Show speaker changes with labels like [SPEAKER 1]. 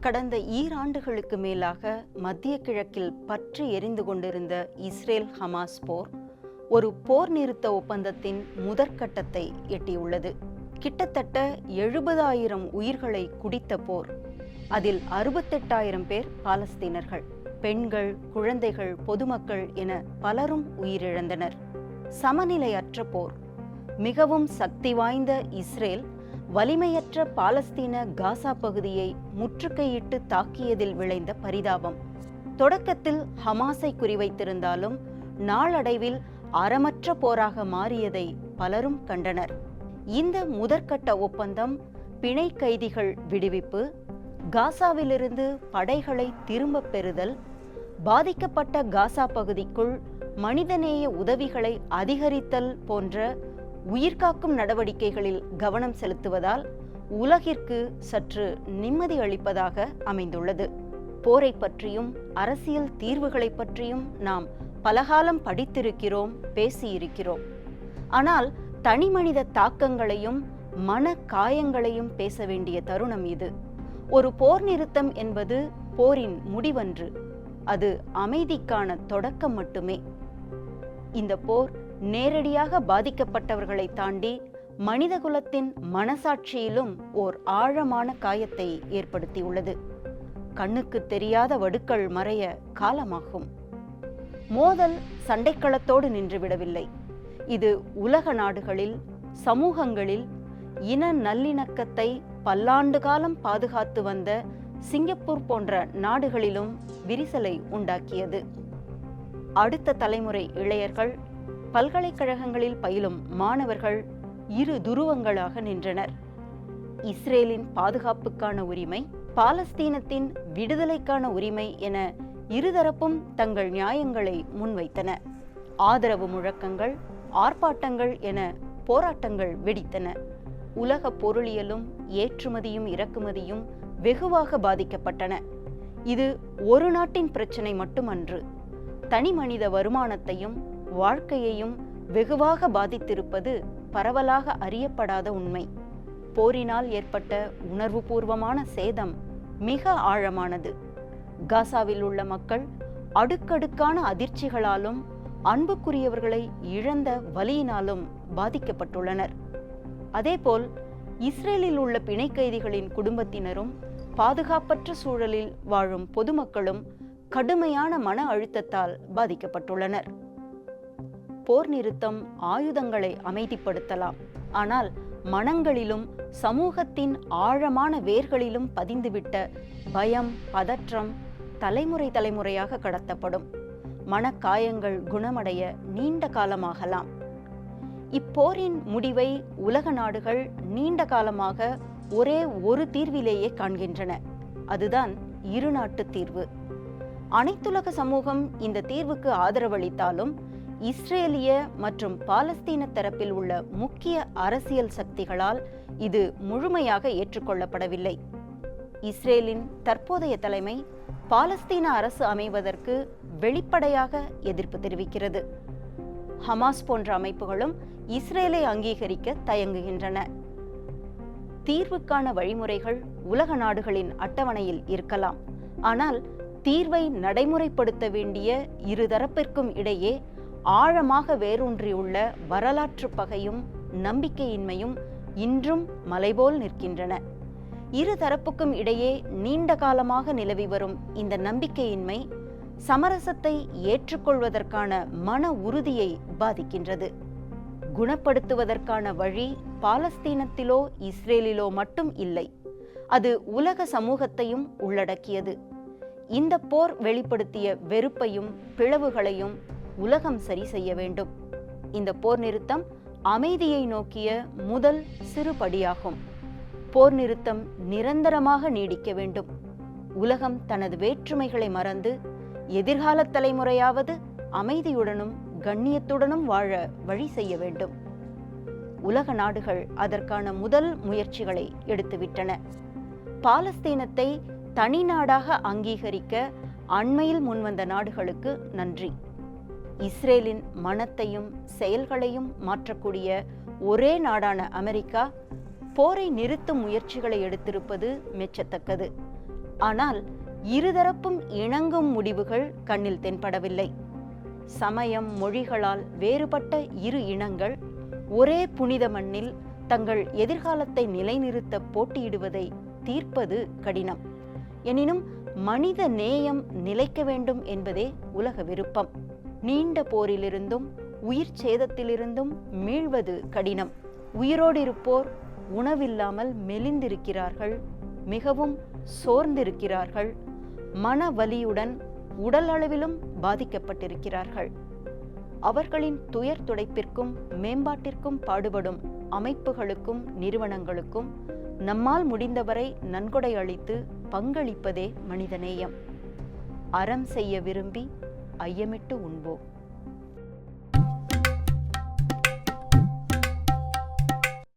[SPEAKER 1] கடந்த ஈராண்டுகளுக்கு மேலாக மத்திய கிழக்கில் பற்றி எரிந்து கொண்டிருந்த இஸ்ரேல் ஹமாஸ் போர் ஒரு போர் நிறுத்த ஒப்பந்தத்தின் முதற்கட்டத்தை எட்டியுள்ளது. கிட்டத்தட்ட எழுபதாயிரம் உயிர்களை குடித்த போர். அதில் அறுபத்தெட்டாயிரம் பேர் பாலஸ்தீனர்கள் பெண்கள் குழந்தைகள் பொதுமக்கள் என பலரும் உயிரிழந்தனர். சமநிலையற்ற போர். மிகவும் சக்தி வாய்ந்த இஸ்ரேல் வலிமையற்ற பாலஸ்தீன காசா பகுதியை முற்றுகையிட்டு தாக்கியதில் விளைந்த பரிதாபம். தொடக்கத்தில் ஹமாஸை குறிவைத்திருந்தாலும் நாளடைவில் அறமற்ற போராக மாறியதை பலரும் கண்டனர். இந்த முதற்கட்ட ஒப்பந்தம் பிணை கைதிகள் விடுவிப்பு காசாவிலிருந்து படைகளை திரும்பப் பெறுதல் பாதிக்கப்பட்ட காசா பகுதிக்குள் மனிதநேய உதவிகளை அதிகரித்தல் போன்ற உயிர்காக்கும் நடவடிக்கைகளில் கவனம் செலுத்துவதால் உலகிற்கு சற்று நிம்மதி அளிப்பதாக அமைந்துள்ளது. போரை பற்றியும் அரசியல் தீர்வுகளை பற்றியும் நாம் பலகாலம் படித்திருக்கிறோம் பேசியிருக்கிறோம். ஆனால் தனிமனித தாக்கங்களையும் மன காயங்களையும் பேச வேண்டிய தருணம் இது. ஒரு போர் நிறுத்தம் என்பது போரின் முடிவன்று. அது அமைதிக்கான தொடக்கம் மட்டுமே. இந்த போர் நேரடியாக பாதிக்கப்பட்டவர்களை தாண்டி மனிதகுலத்தின் மனசாட்சியிலும் ஓர் ஆழமான காயத்தை ஏற்படுத்தியுள்ளது. கண்ணுக்கு தெரியாத வடுக்கள் மறைய காலமாகும். மோதல் சண்டைக்களத்தோடு நின்றுவிடவில்லை. இது உலக நாடுகளில் சமூகங்களில் இன நல்லிணக்கத்தை பல்லாண்டு காலம் பாதுகாத்து வந்த சிங்கப்பூர் போன்ற நாடுகளிலும் விரிசலை உண்டாக்கியது. அடுத்த தலைமுறை இளையர்கள் பல்கலைக்கழகங்களில் பயிலும் மாணவர்கள் இரு துருவங்களாக நின்றனர். இஸ்ரேலின் பாதுகாப்புக்கான உரிமை பாலஸ்தீனத்தின் விடுதலைக்கான உரிமை என இருதரப்பும் தங்கள் நியாயங்களை முன்வைத்தன. ஆதரவு முழக்கங்கள் ஆர்ப்பாட்டங்கள் என போராட்டங்கள் வெடித்தன. உலக பொருளியலும் ஏற்றுமதியும் இறக்குமதியும் வெகுவாக பாதிக்கப்பட்டன. இது ஒரு நாட்டின் பிரச்சனை மட்டுமன்று. தனி மனித வருமானத்தையும் வாழ்க்கையையும் வெகுவாக பாதித்திருப்பது பரவலாக அறியப்படாத உண்மை. போரினால் ஏற்பட்ட உணர்வுபூர்வமான சேதம் மிக ஆழமானது. காசாவில் உள்ள மக்கள் அடுக்கடுக்கான அதிர்ச்சிகளாலும் அன்புக்குரியவர்களை இழந்த வலியினாலும் பாதிக்கப்பட்டுள்ளனர். அதேபோல் இஸ்ரேலில் உள்ள பிணை கைதிகளின் குடும்பத்தினரும் பாதுகாப்பற்ற சூழலில் வாழும் பொதுமக்களும் கடுமையான மன அழுத்தத்தால் பாதிக்கப்பட்டுள்ளனர். போர் நிறுத்தம் ஆயுதங்களை அமைதிப்படுத்தலாம். ஆனால் மனங்களிலும் சமூகத்தின் ஆழமான வேர்களிலும் பதிந்துவிட்ட பயம் பதற்றம் தலைமுறை தலைமுறையாக கடத்தப்படும். மனக்காயங்கள் குணமடைய நீண்ட காலமாகலாம். இப்போரின் முடிவை உலக நாடுகள் நீண்ட காலமாக ஒரே ஒரு தீர்விலேயே காண்கின்றன. அதுதான் இரு நாட்டு தீர்வு. அனைத்துலக சமூகம் இந்த தீர்வுக்கு ஆதரவளித்தாலும் இஸ்ரேலிய மற்றும் பாலஸ்தீன தரப்பில் உள்ள முக்கிய அரசியல் சக்திகளால் இது முழுமையாக ஏற்றுக்கொள்ளப்படவில்லை. இஸ்ரேலின் தற்போதைய தலைமை பாலஸ்தீன அரசு அமைவதற்கு வெளிப்படையாக எதிர்ப்பு தெரிவிக்கிறது. ஹமாஸ் போன்ற அமைப்புகளும் இஸ்ரேலை அங்கீகரிக்க தயங்குகின்றன. தீர்வுக்கான வழிமுறைகள் உலக நாடுகளின் அட்டவணையில் இருக்கலாம். ஆனால் தீர்வை நடைமுறைப்படுத்த வேண்டிய இருதரப்பிற்கும் இடையே ஆழமாக வேரூன்றியுள்ள வரலாற்று பகையும் நம்பிக்கையின்மையும் இன்றும் மலைபோல் நிற்கின்றன. இரு தரப்புக்கும் இடையே நீண்ட காலமாக நிலவி வரும் இந்த நம்பிக்கையின்மை சமரசத்தை ஏற்றுக்கொள்வதற்கான மன உறுதியை பாதிக்கின்றது. குணப்படுத்துவதற்கான வழி பாலஸ்தீனத்திலோ இஸ்ரேலிலோ மட்டும் இல்லை. அது உலக சமூகத்தையும் உள்ளடக்கியது. இந்த போர் வெளிப்படுத்திய வெறுப்பையும் பிளவுகளையும் உலகம் சரி செய்ய வேண்டும். இந்த போர் நிறுத்தம் அமைதியை நோக்கிய முதல் சிறு படியாகும் போர் நிறுத்தம் நிரந்தரமாக நீடிக்க வேண்டும். உலகம் தனது வேற்றுமைகளை மறந்து எதிர்கால தலைமுறையாவது அமைதியுடனும் கண்ணியத்துடனும் வாழ வழி செய்ய வேண்டும். உலக நாடுகள் அதற்கான முதல் முயற்சிகளை எடுத்துவிட்டன. பாலஸ்தீனத்தை தனி நாடாக அங்கீகரிக்க அண்மையில் முன்வந்த நாடுகளுக்கு நன்றி. இஸ்ரேலின் மனத்தையும் செயல்களையும் மாற்றக்கூடிய ஒரே நாடான அமெரிக்கா போரை நிறுத்தும் முயற்சிகளை எடுத்திருப்பது மெச்சத்தக்கது. ஆனால் இருதரப்பும் இணங்கும் முடிவுகள் கண்ணில் தென்படவில்லை. சமயம் மொழிகளால் வேறுபட்ட இரு இனங்கள் ஒரே புனித மண்ணில் தங்கள் எதிர்காலத்தை நிலைநிறுத்த போட்டியிடுவதை தீர்ப்பது கடினம். எனினும் மனித நேயம் நிலைக்க வேண்டும் என்பதே உலக விருப்பம். நீண்ட போரிலிருந்தும் உயிர் சேதத்திலிருந்தும் மீள்வது கடினம். உயிரோடு இருப்போர் உணவில்லாமல் மெலிந்திருக்கிறார்கள் மிகவும் சோர்ந்திருக்கிறார்கள் மன வலியுடன் உடல் அளவிலும் பாதிக்கப்பட்டிருக்கிறார்கள். அவர்களின் துயர் துடைப்பிற்கும் மேம்பாட்டிற்கும் பாடுபடும் அமைப்புகளுக்கும் நிறுவனங்களுக்கும் நம்மால் முடிந்தவரை நன்கொடை அளித்து பங்களிப்பதே மனிதநேயம். அறம் செய்ய விரும்பி ஐயமிட்டு உண்போம்.